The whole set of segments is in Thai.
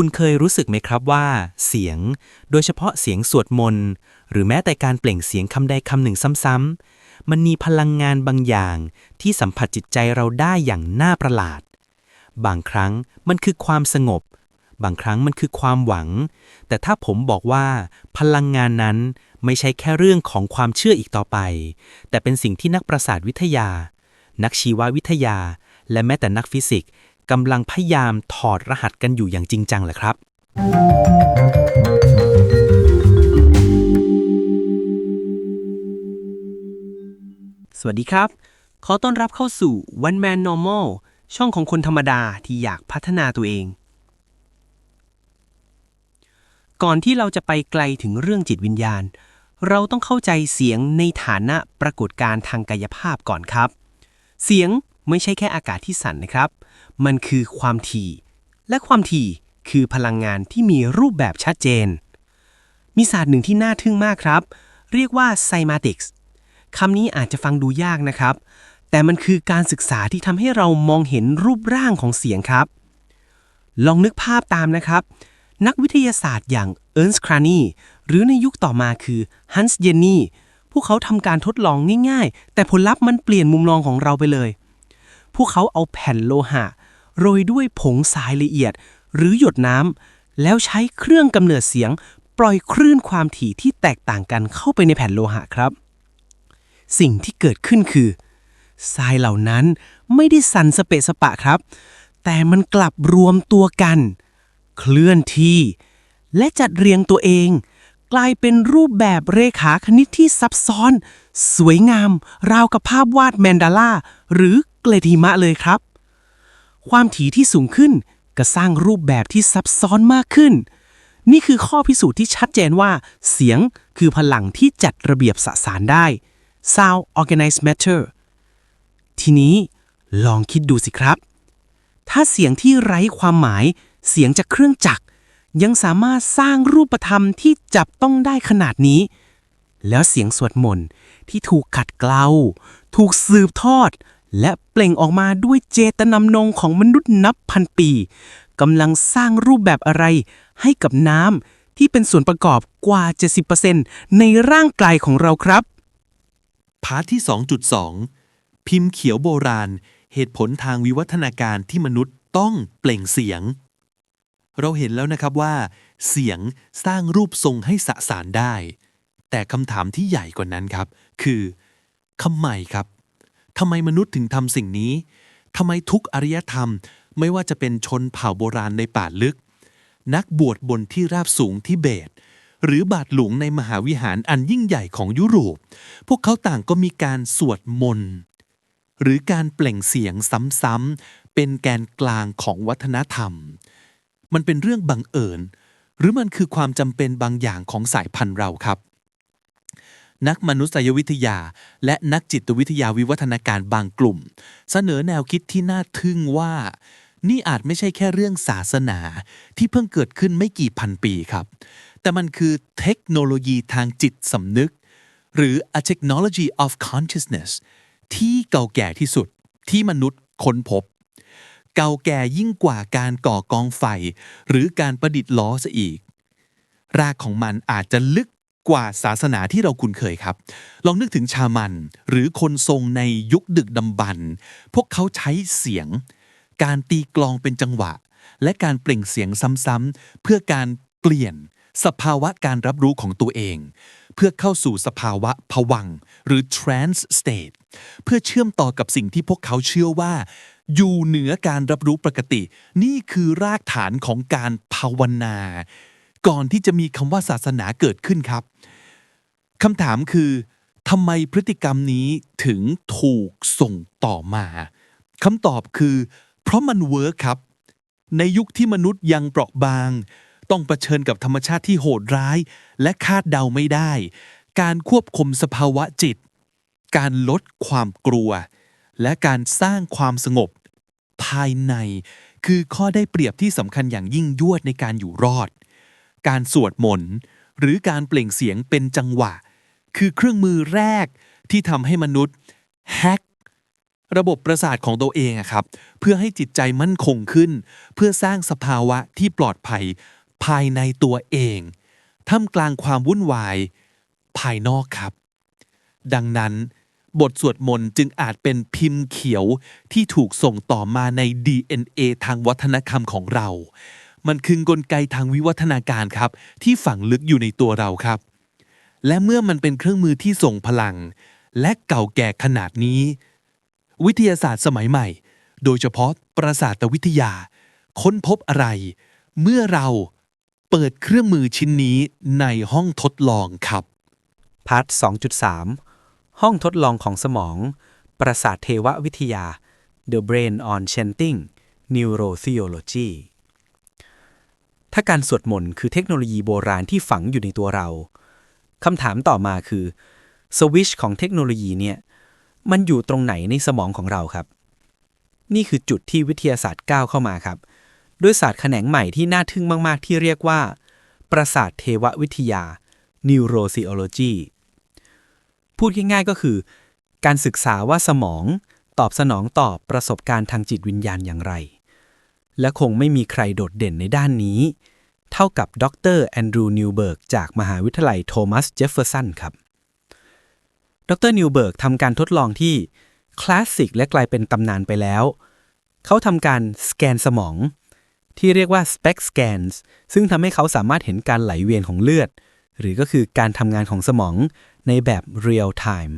คุณเคยรู้สึกไหมครับว่า เสียง โดยเฉพาะเสียงสวดมนต์หรือแม้แต่การเปล่งเสียงคำใดคำหนึ่งซ้ำๆมันมีพลังงานบางอย่าง ที่สัมผัสจิตใจเราได้อย่างน่าประหลาด บางครั้งมันคือความสงบ บางครั้งมันคือความหวัง แต่ถ้าผมบอกว่า พลังงานนั้นไม่ใช่แค่เรื่องของความเชื่ออีกต่อไป แต่เป็นสิ่งที่นักประสาทวิทยา นักชีววิทยา และแม้แต่นักฟิสิกส์ กำลังพยายามถอดรหัสกันอยู่อย่างจริงจังแหละครับ สวัสดีครับ ขอต้อนรับเข้าสู่ One Man Normal ช่องของคนธรรมดาที่อยากพัฒนาตัวเอง ก่อนที่เราจะไปไกลถึงเรื่องจิตวิญญาณ เราต้องเข้าใจเสียงในฐานะปรากฏการณ์ทางกายภาพก่อนครับ เสียงไม่ใช่แค่อากาศที่สั่นนะครับ มันคือความถี่ และความถี่คือพลังงานที่มีรูปแบบชัดเจน มีศาสตร์หนึ่งที่น่าทึ่งมากครับ เรียกว่า cymatics คำนี้อาจจะฟังดูยากนะครับ แต่มันคือการศึกษาที่ทำให้เรามองเห็นรูปร่างของเสียงครับ ลองนึกภาพตามนะครับ นักวิทยาศาสตร์อย่างเอิร์นส์ครานีหรือในยุคต่อมาคือฮันส์เยนนีพวกเขาทำการทดลองง่ายๆ แต่ผลลัพธ์มันเปลี่ยนมุมมองของเราไปเลย พวกเขาเอาแผ่นโลหะ โรยด้วยผงทรายละเอียด หรือหยดน้ำแล้วใช้เครื่องกำเนิดเสียง ปล่อยคลื่นความถี่ที่แตกต่างกันเข้าไปในแผ่นโลหะครับ สิ่งที่เกิดขึ้นคือทรายเหล่านั้นไม่ได้สั่นสเปะสปะครับ แต่มันกลับรวมตัวกัน เคลื่อนที่ และจัดเรียงตัวเอง กลายเป็นรูปแบบเรขาคณิตที่ซับซ้อน สวยงาม ราวกับภาพวาดแมนดาลาหรือ เกลดหิมะเลยครับ ความถี่ที่สูงขึ้นก็สร้างรูปแบบที่ซับซ้อนมากขึ้น นี่คือข้อพิสูจน์ที่ชัดเจนว่า เสียงคือพลังที่จัดระเบียบสสารได้ Sound Organize Matter ทีนี้ลองคิดดูสิครับ ถ้าเสียงที่ไร้ความหมาย เสียงจากเครื่องจักร ยังสามารถสร้างรูปธรรมที่จับต้องได้ขนาดนี้ แล้วเสียงสวดมนต์ที่ถูกขัดเกลา ถูกสืบทอด และ เปล่งออกมาด้วยเจตนำนงของมนุษย์นับพันปีกำลังสร้างรูปแบบอะไรให้กับน้ำที่เป็นส่วนประกอบกว่า 70%ในร่างกายของเราครับ พาร์ทที่ 2.2 พิมพ์เขียวโบราณ เหตุผลทางวิวัฒนาการที่มนุษย์ต้องเปล่งเสียง เราเห็นแล้วนะครับว่า เสียงสร้างรูปทรงให้สสารได้ แต่คำถามที่ใหญ่กว่านั้นครับ คือทำไมครับ ทำไมมนุษย์ถึงทำสิ่งนี้ทำไมทุกอารยธรรม ไม่ว่าจะเป็นชนเผ่าโบราณในป่าลึก นักบวชบนที่ราบสูงทิเบต หรือบาทหลวงในมหาวิหารอันยิ่งใหญ่ของยุโรป พวกเขาต่างก็มีการสวดมนต์หรือการเปล่งเสียงซ้ำๆเป็นแกนกลางของวัฒนธรรม มันเป็นเรื่องบังเอิญ หรือมันคือความจำเป็นบางอย่างของสายพันธุ์เราครับ นักมนุษยวิทยา และนักจิตวิทยาวิวัฒนาการบางกลุ่ม เสนอแนวคิดที่น่าทึ่งว่า นี่อาจไม่ใช่แค่เรื่องศาสนาที่เพิ่งเกิดขึ้นไม่กี่พันปีครับ แต่มันคือเทคโนโลยีทางจิตสำนึก หรือ a technology of consciousness ที่เก่าแก่ที่สุดที่มนุษย์ค้นพบ เก่าแก่ยิ่งกว่าการก่อกองไฟ หรือการประดิษฐ์ล้อซะอีก รากของมันอาจจะลึก กว่าศาสนาที่เราคุ้นเคยครับ ลองนึกถึงชามัน หรือคนทรงในยุคดึกดำบรรพ์พวกเขาใช้เสียง การตีกลองเป็นจังหวะ และการเปล่งเสียงซ้ำๆเพื่อการเปลี่ยนสภาวะการรับรู้ของตัวเอง เพื่อเข้าสู่สภาวะผวังหรือ trance state เพื่อเชื่อมต่อกับสิ่งที่พวกเขาเชื่อว่า อยู่เหนือการรับรู้ปกติ นี่คือรากฐานของการภาวนา ก่อนที่จะมีคำว่าศาสนาเกิดขึ้นครับคำถามคือทำไมพฤติกรรมนี้ถึงถูกส่งต่อมาคำตอบคือ เพราะมันเวิร์คครับ ในยุคที่มนุษย์ยังเปราะบาง ต้องเผชิญกับธรรมชาติที่โหดร้าย และคาดเดาไม่ได้ การควบคุมสภาวะจิต การลดความกลัว และการสร้างความสงบ ภายใน คือข้อได้เปรียบที่สำคัญอย่างยิ่งยวดในการอยู่รอด การสวดมนต์หรือการเปล่งเสียงเป็นจังหวะ คือเครื่องมือแรกที่ทำให้มนุษย์แฮกระบบประสาทของตัวเองครับ เพื่อให้จิตใจมั่นคงขึ้น เพื่อสร้างสภาวะที่ปลอดภัยภายในตัวเองท่ามกลางความวุ่นวาย ภายนอกครับ ดังนั้น บทสวดมนต์จึงอาจเป็นพิมพ์เขียวที่ถูกส่งต่อมาใน DNA ทางวัฒนธรรมของเรา มันคือกลไกทางวิวัฒนาการครับ ที่ฝังลึกอยู่ในตัวเราครับ และเมื่อมันเป็นเครื่องมือที่ส่งพลัง และเก่าแก่ขนาดนี้ วิทยาศาสตร์สมัยใหม่ โดยเฉพาะประสาทวิทยา ค้นพบอะไร เมื่อเราเปิดเครื่องมือชิ้นนี้ในห้องทดลองครับพาร์ท2.3 ห้องทดลองของสมอง ประสาทเทววิทยา The Brain on Chanting Neurotheology ถ้าการสวดมนต์คือเทคโนโลยีโบราณที่ฝังอยู่ในตัวเราคำถามต่อมาคือสวิชของเทคโนโลยีเนี่ยมันอยู่ตรงไหนในสมองของเราครับ นี่คือจุดที่วิทยาศาสตร์ก้าวเข้ามาครับ ด้วยศาสตร์แขนงใหม่ที่น่าทึ่งมาก ๆ ที่เรียกว่า ประสาทเทววิทยา Neurotheology พูดง่ายๆก็คือ การศึกษาว่าสมองตอบสนองต่อประสบการณ์ทางจิตวิญญาณอย่างไร และคงไม่มีใครโดดเด่นในด้านนี้ เท่ากับดรแอนดรูว์นิวเบิร์กจากมหาวิทยาลัยโทมัสเจฟเฟอร์สันครับ ดรนิวเบิร์กทำการทดลองที่คลาสสิกและกลายเป็นตำนานไปแล้ว เขาทำการสแกนสมอง ที่เรียกว่า spec scans ซึ่งทำให้เขาสามารถเห็นการไหลเวียนของเลือด หรือก็คือการทำงานของสมองในแบบ real time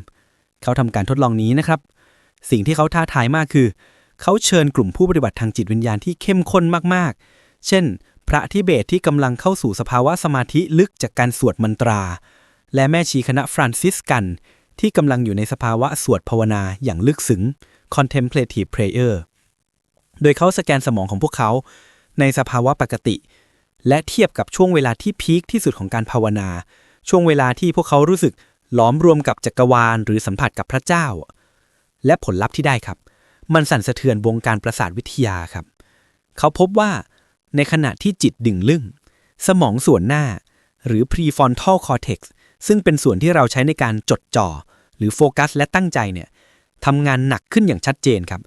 เขาทำการทดลองนี้นะครับ สิ่งที่เขาท้าทายมากคือ เขาเชิญกลุ่มผู้ปฏิบัติทางจิตวิญญาณที่เข้มข้นมากๆ เช่น พระทิเบตที่กำลังเข้าสู่สภาวะสมาธิลึกจากการสวดมนตรา และแม่ชีคณะฟรานซิสกัน ที่กำลังอยู่ในสภาวะสวดภาวนาอย่างลึกซึ้ง contemplative prayer โดยเขาสแกนสมองของพวกเขา ในสภาวะปกติ และเทียบกับช่วงเวลาที่พีคที่สุดของการภาวนา ช่วงเวลาที่พวกเขารู้สึกหลอมรวมกับจักรวาลหรือสัมผัสกับพระเจ้า และผลลัพธ์ที่ได้ครับ มันสั่นสะเทือนวงการประสาทวิทยาครับ เขาพบว่าในขณะที่จิตดิ่งลึ่ง สมองส่วนหน้า หรือ prefrontal cortex ซึ่งเป็นส่วนที่เราใช้ในการจดจ่อ หรือโฟกัสและตั้งใจเนี่ยทำงานหนักขึ้นอย่างชัดเจนครับ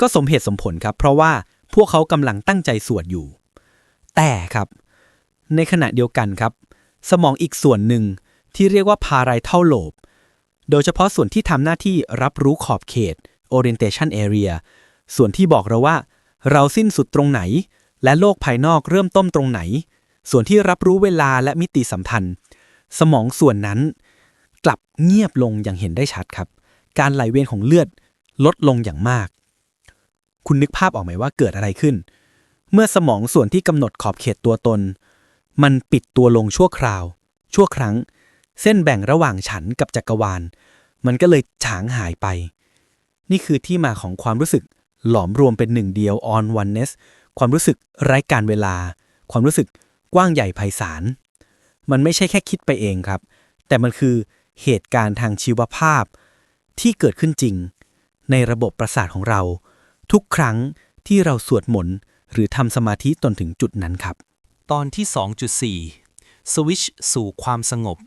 ก็สมเหตุสมผลครับ เพราะว่าพวกเขากำลังตั้งใจสวดอยู่ แต่ครับ ในขณะเดียวกันครับ สมองอีกส่วนหนึ่งที่เรียกว่า parietal lobe โดยเฉพาะส่วนที่ทำหน้าที่รับรู้ขอบเขต orientation area ส่วนที่บอกเราว่า เราสิ้นสุดตรงไหน และโลกภายนอกเริ่มต้นตรงไหน ส่วนที่รับรู้เวลาและมิติสัมพันธ์ สมองส่วนนั้น กลับเงียบลงอย่างเห็นได้ชัดครับ การไหลเวียนของเลือดลดลงอย่างมาก คุณนึกภาพออกไหมว่าเกิดอะไรขึ้น เมื่อสมองส่วนที่กำหนดขอบเขตตัวตน มันปิดตัวลงชั่วคราว ชั่วครั้ง เส้นแบ่งระหว่างฉันกับจักรวาล มันก็เลยฉางหายไป นี่คือที่มาของความรู้สึกหลอมรวมเป็นหนึ่งเดียว on oneness ความรู้สึกไร้การเวลา ความรู้สึกกว้างใหญ่ไพศาล มันไม่ใช่แค่คิดไปเองครับ แต่มันคือเหตุการณ์ทางชีวภาพ ที่เกิดขึ้นจริง ในระบบประสาทของเรา ทุกครั้งที่เราสวดมนต์หรือทำสมาธิจนถึงจุดนั้นครับ ตอนที่ 2.4 สวิชสู่ความสงบ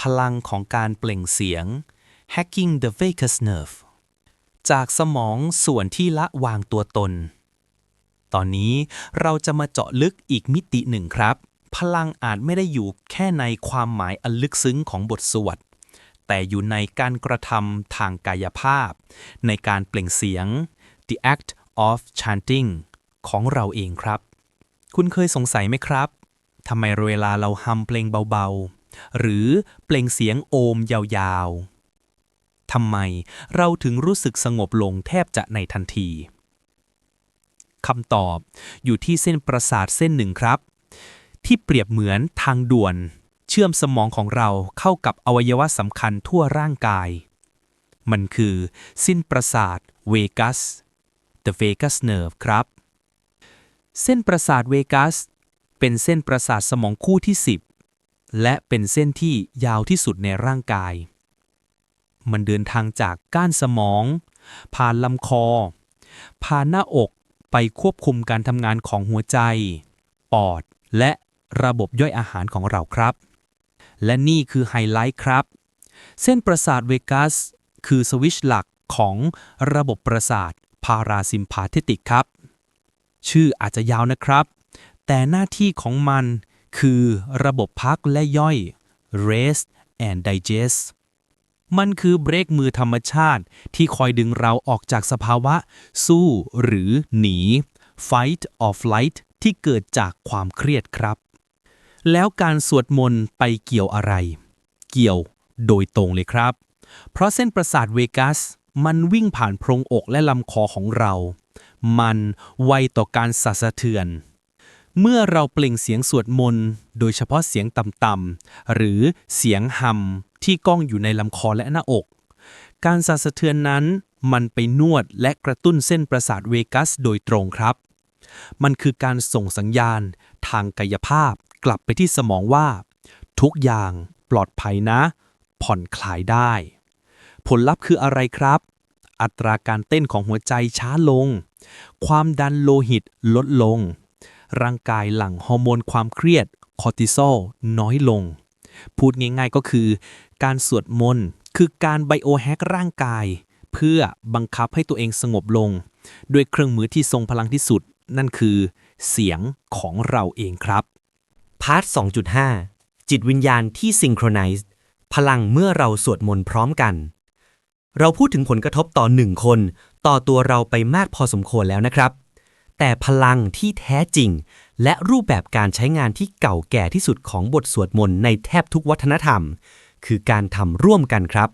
พลังของการเปล่งเสียง hacking the vagus nerve จากสมองส่วนที่ละวางตัวตน ตอนนี้เราจะมาเจาะลึกอีกมิติหนึ่งครับ พลังอาจไม่ได้อยู่แค่ในความหมายอันลึกซึ้งของบทสวด แต่อยู่ในการกระทำทางกายภาพ ในการเปล่งเสียง the act of chanting ของเราเองครับ คุณเคยสงสัยไหมครับทำไมเวลาเราฮัมเพลงเบาๆ หรือเปล่งเสียงโอมยาวๆ ทำไมเราถึงรู้สึกสงบลงแทบจะในทันทีคำตอบอยู่ที่เส้นประสาทเส้นหนึ่งครับ ที่เปรียบเหมือนทางด่วน เชื่อมสมองของเราเข้ากับอวัยวะสำคัญทั่วร่างกาย มันคือเส้นประสาทเวกัส the vagus nerve ครับ เส้นประสาทเวกัส เป็นเส้นประสาทสมองคู่ที่ 10 และเป็นเส้นที่ยาวที่สุดในร่างกาย มันเดินทางจากก้านสมอง ผ่านลำคอ ผ่านหน้าอกไปควบคุมการทำงานของหัวใจ ปอด และระบบย่อยอาหารของเราครับ และนี่คือไฮไลท์ครับ เส้นประสาทเวกัส คือสวิชหลักของระบบประสาทพาราซิมพาเทติกครับ ชื่ออาจจะยาวนะครับ แต่หน้าที่ของมันคือระบบพักและย่อย rest and digest มันคือเบรกมือธรรมชาติที่คอยดึงเราออกจากสภาวะ สู้หรือหนี fight or flight ที่เกิดจากความเครียดครับ แล้วการสวดมนต์ไปเกี่ยวอะไร เกี่ยวโดยตรงเลยครับ เพราะเส้นประสาทเวกัส มันวิ่งผ่านโพรงอกและลำคอของเรา มันไวต่อการสั่นสะเทือน เมื่อเราเปล่งเสียงสวดมนต์ โดยเฉพาะเสียงต่ำๆหรือเสียงฮัม ที่ก้องอยู่ในลำคอและหน้าอก การสั่นสะเทือนนั้นมันไปนวดและกระตุ้นเส้นประสาทเวกัสโดยตรงครับ มันคือการส่งสัญญาณ ทางกายภาพกลับไปที่สมองว่า ทุกอย่างปลอดภัยนะ ผ่อนคลายได้ ผลลัพธ์คืออะไรครับ อัตราการเต้นของหัวใจช้าลง ความดันโลหิตลดลง ร่างกายหลั่งฮอร์โมนความเครียดคอร์ติซอลน้อยลง พูดง่ายๆก็คือ การสวดมนต์คือการไบโอแฮกร่างกาย เพื่อบังคับให้ตัวเองสงบลง ด้วยเครื่องมือที่ทรงพลังที่สุด นั่นคือ เสียงของเราเองครับพาร์ท 2.5 จิตวิญญาณที่ซิงโครไนซ์พลังเมื่อเราสวดมนต์พร้อมกัน เราพูดถึงผลกระทบต่อหนึ่งคน ต่อตัวเราไปมากพอสมควรแล้วนะครับ แต่พลังที่แท้จริง และรูปแบบการใช้งานที่เก่าแก่ที่สุดของบทสวดมนต์ในแทบทุกวัฒนธรรม คือการทำร่วมกันครับ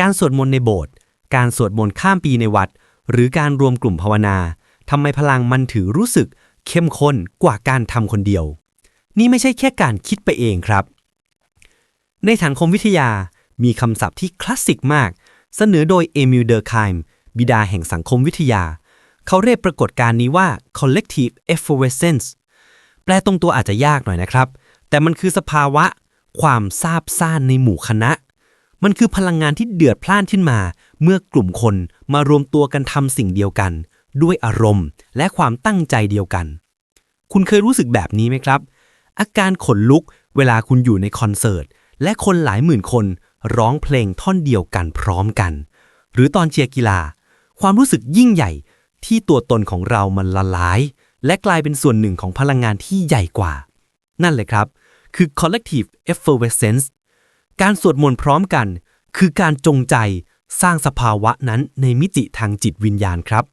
การสวดมนต์ในโบสถ์การสวดมนต์ข้ามปีในวัด หรือการรวมกลุ่มภาวนาทำไมพลังมันถือรู้สึกเข้มข้นกว่าการทำคนเดียว นี่ไม่ใช่แค่การคิดไปเองครับ ในสังคมวิทยามีคำศัพท์ที่คลาสสิกมาก เสนอโดยเอมิลเดอร์ไคม์บิดาแห่งสังคมวิทยา เขาเรียกปรากฏการณ์นี้ว่า collective effervescence แปลตรงตัวอาจจะยากหน่อยนะครับ แต่มันคือสภาวะ ความซาบซ่านในหมู่คณะ มันคือพลังงานที่เดือดพล่านขึ้นมา เมื่อกลุ่มคนมารวมตัวกันทำสิ่งเดียวกัน ด้วยอารมณ์และความตั้งใจเดียวกัน คุณเคยรู้สึกแบบนี้ไหมครับ อาการขนลุกเวลาคุณอยู่ในคอนเสิร์ต และคนหลายหมื่นคนร้องเพลงท่อนเดียวกันพร้อมกัน หรือตอนเชียร์กีฬา ความรู้สึกยิ่งใหญ่ที่ตัวตนของเรามันละลาย และกลายเป็นส่วนหนึ่งของพลังงานที่ใหญ่กว่า นั่นเลยครับ คือ collective effervescence การสวดมนต์พร้อมกัน คือการจงใจสร้างสภาวะนั้นในมิติทางจิตวิญญาณครับ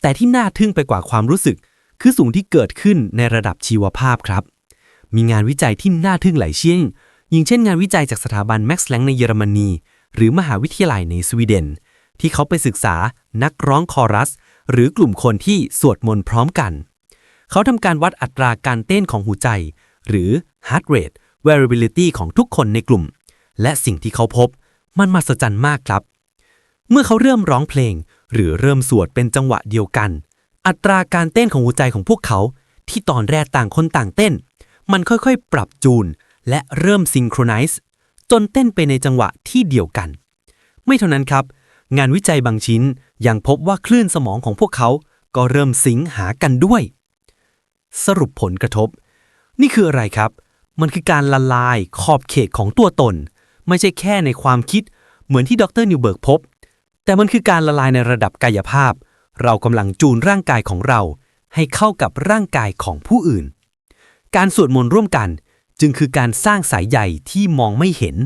แต่ที่น่าทึ่งไปกว่าความรู้สึก คือสิ่งที่เกิดขึ้นในระดับชีวภาพครับ มีงานวิจัยที่น่าทึ่งหลายชิ้นอย่างเช่นงานวิจัยจากสถาบันแม็กซ์แลงในเยอรมนี หรือมหาวิทยาลัยในสวีเดน ที่เขาไปศึกษานักร้องคอรัส หรือกลุ่มคนที่สวดมนต์พร้อมกัน เขาทำการวัดอัตราการเต้นของหัวใจ หรือ heart rate variability ของทุกคนในกลุ่ม และสิ่งที่เขาพบ มันมหัศจรรย์มากครับ เมื่อเขาเริ่มร้องเพลง หรือเริ่มสวดเป็นจังหวะเดียวกัน อัตราการเต้นของหัวใจของพวกเขา ที่ตอนแรกต่างคนต่างเต้น มันค่อยๆ ปรับจูน และเริ่มซิงโครไนซ์จนเต้นไปในจังหวะที่เดียวกัน ไม่เท่านั้นครับ งานวิจัยบางชิ้นยังพบว่าคลื่นสมองของพวกเขา ก็เริ่มสิงหากันด้วย สรุปผลกระทบ นี่คืออะไรครับ มันคือการละลายขอบเขตของตัวตน ไม่ใช่แค่ในความคิดเหมือนที่ดรนิวเบิร์กพบ แต่มันคือการละลายในระดับกายภาพ เรากำลังจูนร่างกายของเรา ให้เข้ากับร่างกายของผู้อื่น การสวดมนต์ร่วมกันจึงคือการสร้างสายใหญ่ที่มองไม่เห็น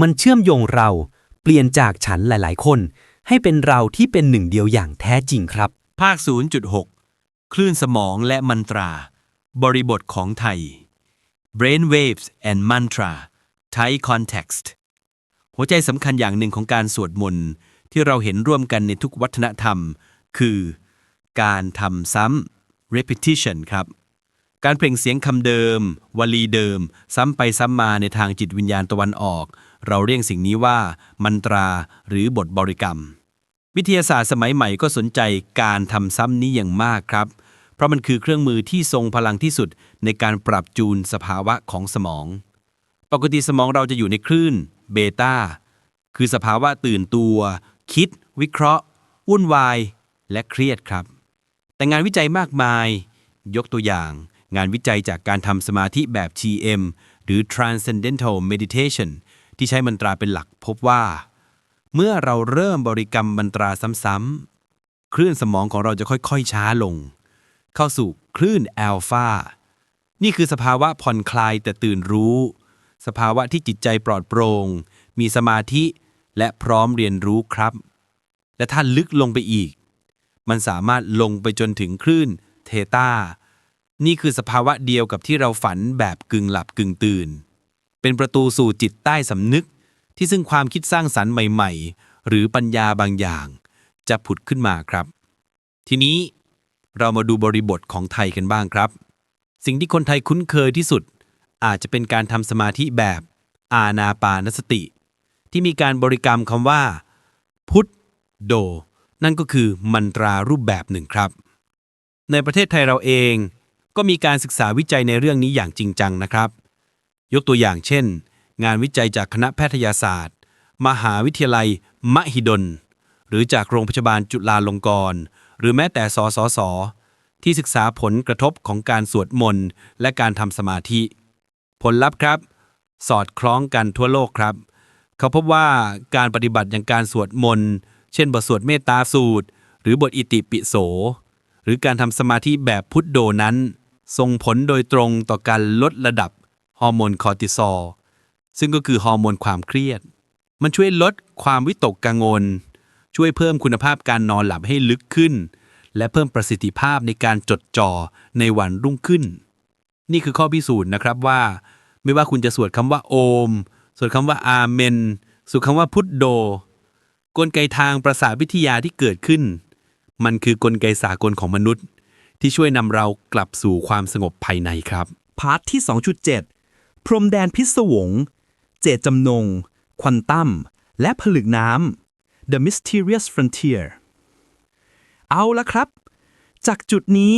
มันเชื่อมโยงเราเปลี่ยนจากฉันหลาย ๆ คน ให้เป็นเราที่เป็นหนึ่งเดียวอย่างแท้จริงครับ ภาค 0.6 คลื่นสมองและมันตรา บริบทของไทย brain waves and mantra Thai context หัวใจสำคัญอย่างหนึ่งของการสวดมนต์ที่เราเห็นร่วมกันในทุกวัฒนธรรม คือ การทำซ้ำ repetition ครับ การเปล่งเสียงคำเดิม วลีเดิม ซ้ำไปซ้ำมาในทางจิตวิญญาณตะวันออก เราเรียกสิ่งนี้ว่า มันตราหรือบทบริกรรม วิทยาศาสตร์สมัยใหม่ก็สนใจการทำซ้ำนี้อย่างมากครับ เพราะมันคือเครื่องมือที่ทรงพลังที่สุดในการปรับจูนสภาวะของสมอง ปกติสมองเราจะอยู่ในคลื่นเบต้าคือสภาวะตื่นตัว คิด วิเคราะห์ วุ่นวาย และเครียดครับ แต่งานวิจัยมากมาย ยกตัวอย่าง งานวิจัยจากการทำสมาธิแบบ TM หรือ Transcendental Meditation ที่ใช้มันตราเป็นหลักพบว่า เมื่อเราเริ่มบริกรรมบันตราซ้ำๆคลื่นสมองของเราจะค่อยๆช้าลง เข้าสู่คลื่นแอลฟานี่คือสภาวะผ่อนคลายแต่ตื่นรู้ สภาวะที่จิตใจปลอดโปร่ง มีสมาธิและพร้อมเรียนรู้ครับ และถ้าลึกลงไปอีก มันสามารถลงไปจนถึงคลื่นเทตานี่คือสภาวะเดียวกับที่เราฝันแบบกึ่งหลับกึ่งตื่น เป็นประตูสู่จิตใต้สำนึก ที่ซึ่งความคิดสร้างสรรค์ใหม่ ๆ หรือปัญญาบางอย่าง จะผุดขึ้นมาครับ ทีนี้ เรามาดูบริบทของไทยกันบ้างครับ สิ่งที่คนไทยคุ้นเคยที่สุด อาจจะเป็นการทำสมาธิแบบ อาณาปานสติ ที่มีการบริกรรมคำว่า พุทธโด นั่นก็คือมันตรารูปแบบหนึ่งครับ ในประเทศไทยเราเองก็มีการศึกษาวิจัยในเรื่องนี้อย่างจริงจังนะครับ ยกตัวอย่างเช่น งานวิจัยจากคณะแพทยศาสตร์ มหาวิทยาลัย มหิดล หรือจากโรงพยาบาลจุฬาลงกรณ์ หรือแม้แต่สสส ที่ศึกษาผลกระทบของการสวดมนต์และการทำสมาธิ ผลลัพธ์ครับ สอดคล้องกันทั่วโลกครับ เขาพบว่าการปฏิบัติอย่างการสวดมนต์ เช่นบทสวดเมตตาสูตร หรือบทอิติปิโส หรือการทำสมาธิแบบพุทโดนั้น ส่งผลโดยตรงต่อการลดระดับฮอร์โมนคอร์ติซอลซึ่งก็คือฮอร์โมนความเครียด มันช่วยลดความวิตกกังวล ช่วยเพิ่มคุณภาพการนอนหลับให้ลึกขึ้น และเพิ่มประสิทธิภาพในการจดจ่อในวันรุ่งขึ้น นี่คือข้อพิสูจน์นะครับว่า ไม่ว่าคุณจะสวดคำว่าโอม สวดคำว่าอาเมน สวดคำว่าพุทโด กลไกทางประสาทวิทยาที่เกิดขึ้น มันคือกลไกสากลของมนุษย์ ที่ช่วยนำเรากลับสู่ความสงบภายในครับพาร์ทที่ 2.7 พรมแดนพิศวง เจตจำนง ควอนตั้ม และผลึกน้ำ The Mysterious Frontier เอาละครับ จากจุดนี้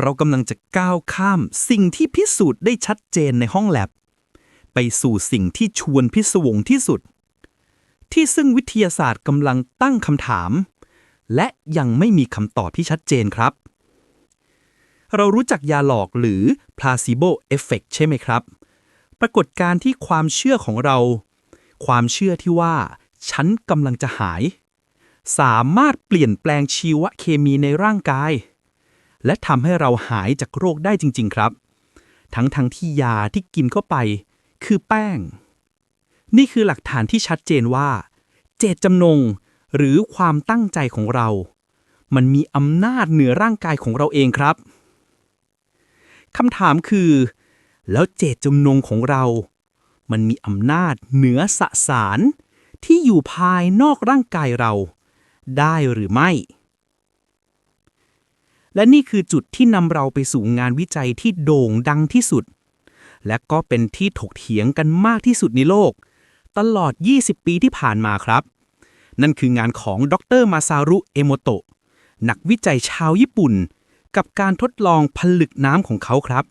เรากำลังจะก้าวข้ามสิ่งที่พิสูจน์ได้ชัดเจนในห้องแลบ ไปสู่สิ่งที่ชวนพิศวงที่สุด ที่ซึ่งวิทยาศาสตร์กำลังตั้งคำถาม และยังไม่มีคำตอบที่ชัดเจนครับ เรารู้จักยาหลอกหรือ placebo effect ใช่ไหมครับ ปรากฏการณ์ที่ความเชื่อของเรา ความเชื่อที่ว่า ฉันกำลังจะหาย สามารถเปลี่ยนแปลงชีวเคมีในร่างกาย และทำให้เราหายจากโรคได้จริง ๆ ครับ ทั้งทั้งที่ยาที่กินเข้าไป คือแป้ง นี่คือหลักฐานที่ชัดเจนว่า เจตจำนงหรือความตั้งใจของเรา มันมีอำนาจเหนือร่างกายของเราเองครับคำถามคือ แล้วเจตจำนงของเรา มันมีอำนาจเหนือสสาร ที่อยู่ภายนอกร่างกายเรา ได้หรือไม่ และนี่คือจุดที่นำเราไปสู่งานวิจัยที่โด่งดังที่สุด และก็เป็นที่ถกเถียงกันมากที่สุดในโลก ตลอด 20 ปีที่ผ่านมาครับ นั่นคืองานของดรมาซารุ เอโมโตะนักวิจัยชาวญี่ปุ่น กับการทดลองผลึกน้ำของเขาครับ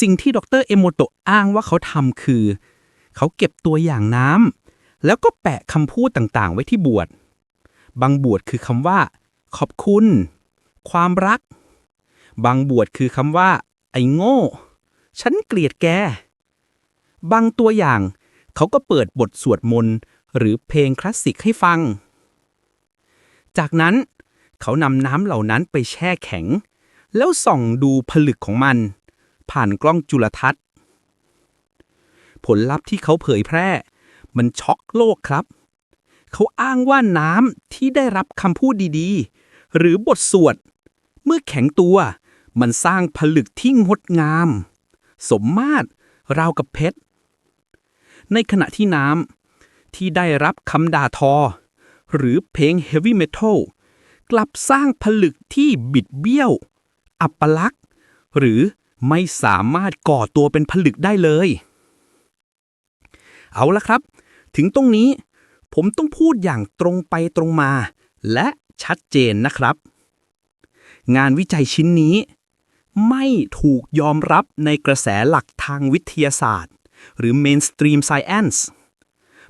สิ่งที่ดรเอโมโตะอ้างว่าเขาทำคือ เขาเก็บตัวอย่างน้ำแล้วก็แปะคำพูดต่างๆ ไว้ที่บวชบางบวชคือคำว่า ขอบคุณ ความรัก บางบวชคือคำว่า ไอ้โง่ ฉันเกลียดแก บางตัวอย่างเขาก็เปิดบทสวดมนต์หรือเพลงคลาสสิกให้ฟัง จากนั้นเขานำน้ำเหล่านั้นไปแช่แข็ง แล้วส่องดูผลึกของมัน ผ่านกล้องจุลทรรศน์ ผลลัพธ์ที่เขาเผยแพร่ มันช็อกโลกครับ เขาอ้างว่าน้ำที่ได้รับคำพูดดีๆ หรือบทสวด เมื่อแข็งตัว มันสร้างผลึกที่งดงาม สมมาตรราวกับเพชร ในขณะที่น้ำที่ได้รับคำด่าทอ หรือเพลงเฮฟวี่เมทัลกลับสร้างผลึกที่บิดเบี้ยว อัปลักษณ์ หรือไม่สามารถก่อตัวเป็นผลึกได้เลย เอาละครับ ถึงตรงนี้ผมต้องพูดอย่างตรงไปตรงมา และชัดเจนนะครับ งานวิจัยชิ้นนี้ ไม่ถูกยอมรับในกระแสหลักทางวิทยาศาสตร์ หรือ mainstream science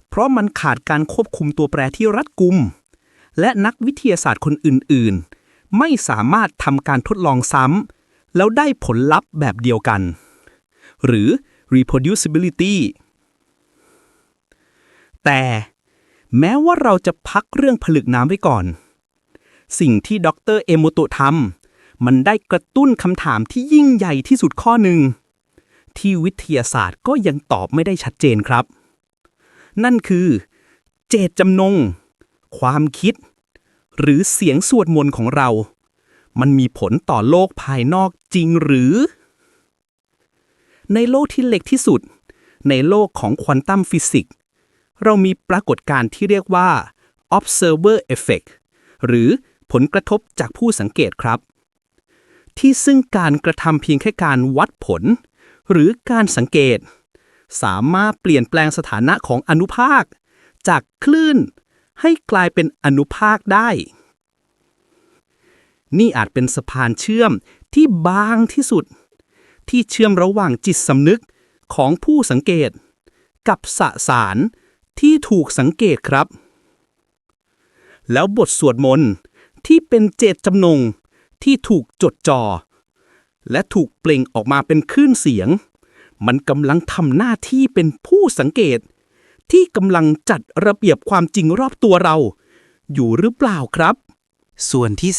เพราะมันขาดการควบคุมตัวแปรที่รัดกุม และนักวิทยาศาสตร์คนอื่น ๆ ไม่สามารถทำการทดลองซ้ำแล้วได้ผลลัพธ์แบบเดียวกัน หรือ reproducibility แต่แม้ว่าเราจะพักเรื่องผลึกน้ำไว้ก่อน สิ่งที่ดรเอโมโตะทำมันได้กระตุ้นคำถามที่ยิ่งใหญ่ที่สุดข้อหนึ่ง ที่วิทยาศาสตร์ก็ยังตอบไม่ได้ชัดเจนครับ นั่นคือ เจตจำนง ความคิด หรือเสียงสวดมนต์ของเรา มันมีผลต่อโลกภายนอกจริงหรือ ในโลกที่เล็กที่สุด ในโลกของควอนตัมฟิสิกส์ เรามีปรากฏการณ์ที่เรียกว่า observer effect หรือผลกระทบจากผู้สังเกตครับ ที่ซึ่งการกระทำเพียงแค่การวัดผล หรือการสังเกต สามารถเปลี่ยนแปลงสถานะของอนุภาค จากคลื่น ให้กลายเป็นอนุภาคได้ นี่อาจเป็นสะพานเชื่อมที่บางที่สุด ที่เชื่อมระหว่างจิตสำนึกของผู้สังเกต กับสสาร ที่ถูกสังเกตครับ แล้วบทสวดมนต์ที่เป็นเจตจำนงที่ถูกจดจอ่อและถูกเปล่งออกมาเป็นคลื่นเสียง มันกำลังทำหน้าที่เป็นผู้สังเกต ที่กำลังจัดระเบียบความจริงรอบตัวเรา อยู่หรือเปล่าครับ ส่วนที่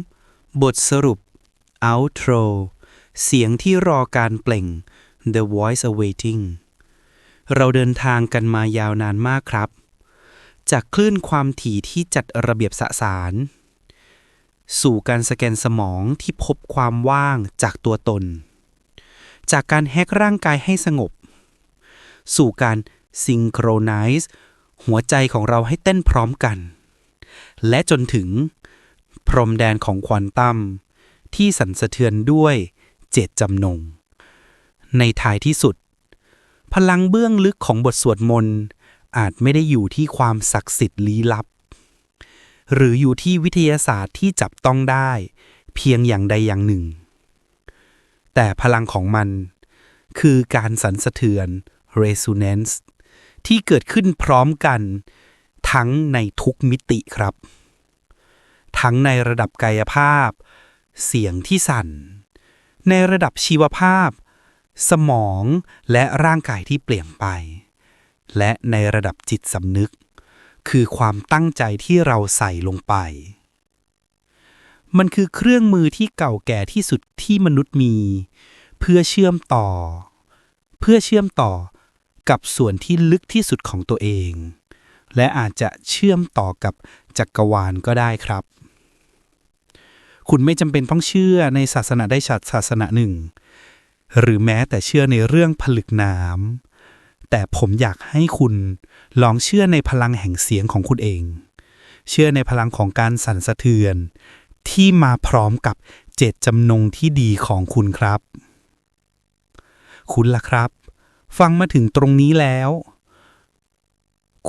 3 บทสรุป outro เสียงที่รอการเปล่ง the voice awaiting เราเดินทางกันมายาวนานมากครับ จากคลื่นความถี่ที่จัดระเบียบสสาร สู่การสแกนสมองที่พบความว่างจากตัวตน จากการแฮกร่างกายให้สงบ สู่การ synchronize หัวใจของเราให้เต้นพร้อมกัน และจนถึง พรมแดนของควอนตัมที่สั่นสะเทือนด้วยเจตจำนง ในท้ายที่สุด พลังเบื้องลึกของบทสวดมนต์อาจไม่ได้อยู่ที่ความศักดิ์สิทธิ์ลี้ลับ หรืออยู่ที่วิทยาศาสตร์ที่จับต้องได้ เพียงอย่างใดอย่างหนึ่ง แต่พลังของมันคือการสั่นสะเทือน resonance ที่เกิดขึ้นพร้อมกัน ทั้งในทุกมิติครับ ทั้งในระดับกายภาพ เสียงที่สั่น ในระดับชีวภาพ สมองและร่างกายที่เปลี่ยนไป และในระดับจิตสำนึก คือความตั้งใจที่เราใส่ลงไป มันคือเครื่องมือที่เก่าแก่ที่สุดที่มนุษย์มี เพื่อเชื่อมต่อ เพื่อเชื่อมต่อกับส่วนที่ลึกที่สุดของตัวเอง และอาจจะเชื่อมต่อกับจักรวาลก็ได้ครับ คุณไม่จำเป็นต้องเชื่อในศาสนาได้ชัดศาสนาหนึ่ง หรือแม้แต่เชื่อในเรื่องผลึกน้ำแต่ผมอยากให้คุณลองเชื่อในพลังแห่งเสียงของคุณเอง เชื่อในพลังของการสั่นสะเทือน ที่มาพร้อมกับเจตจำนงที่ดีของคุณครับ คุณล่ะครับ ฟังมาถึงตรงนี้แล้ว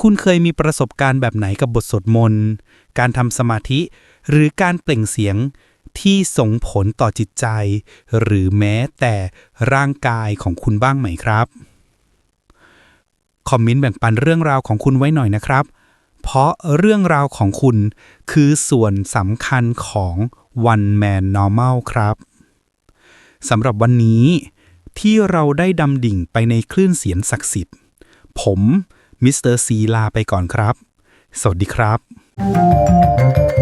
คุณเคยมีประสบการณ์แบบไหนกับบทสวดมนต์ การทำสมาธิ หรือการเปล่งเสียง ที่ส่งผลต่อจิตใจ หรือแม้แต่ร่างกายของคุณบ้างไหมครับ คอมเมนต์แบ่งปันเรื่องราวของคุณไว้หน่อยนะครับ เพราะเรื่องราวของคุณคือส่วนสำคัญของ One Man Normal ครับสำหรับวันนี้ที่เราได้ดำดิ่งไปในคลื่นเสียงศักดิ์สิทธิ์ ผมมิสเตอร์ซีลาไปก่อนครับ สวัสดีครับ